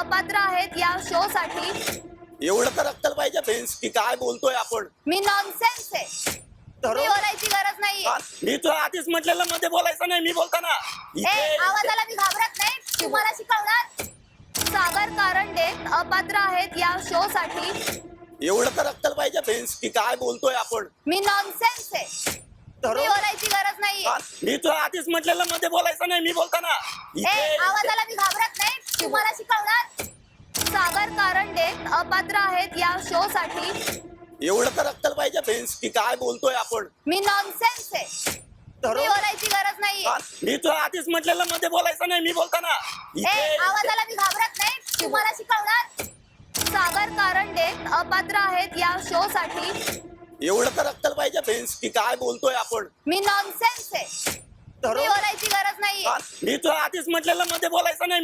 अपात्र आहेत या शो साठी. एवढं तर अक्कल पाहिजे फ्रेंड्स की काय बोलतोय आपण? मी नॉनसेन्स आहे. बोलायची गरज नाहीये. हा, मी तुला आधीच म्हटलेलं मध्ये बोलायचं नाही मी बोलताना. इथे आवाजाला मी घाबरत नाही. तुम्हाला शिकवणार? सागर कारंडे अपात्र आहेत या शो साठी. एवढं तर अक्कल पाहिजे फ्रेंड्स की काय बोलतोय आपण? मी नॉनसेन्स आहे. बोलायची गरज नाहीये. हा, मी तुला आधीच म्हटलेलं मध्ये बोलायचं नाही मी बोलताना. इथे आवाजाला मी घाबरत नाही. तुम्हाला शिकवणार? सागर कारंडे अपात्र आहेत या शो साठी. एवढं तर अक्कल पाहिजे फ्रेंड्स की काय बोलतोय आपण? मी नॉनसेन्स आहे. तर तुम्ही बोलायची गरज नाहीये. हा, मी तुला आधीच म्हटलेलं मध्ये बोलायचं नाही मी बोलताना. ए इथे आवाजाला मी घाबरत नाही. तुम्हाला शिकवणार? सागर कारंडे अपात्र आहेत या शो साठी. एवढं तर अक्कल पाहिजे फ्रेंड्स की काय बोलतोय आपण? मी नॉनसेन्स आहे. बोलायची गरज नाहीये. हा, मी तुला आधीच म्हटलेलं मध्ये बोलायचं नाही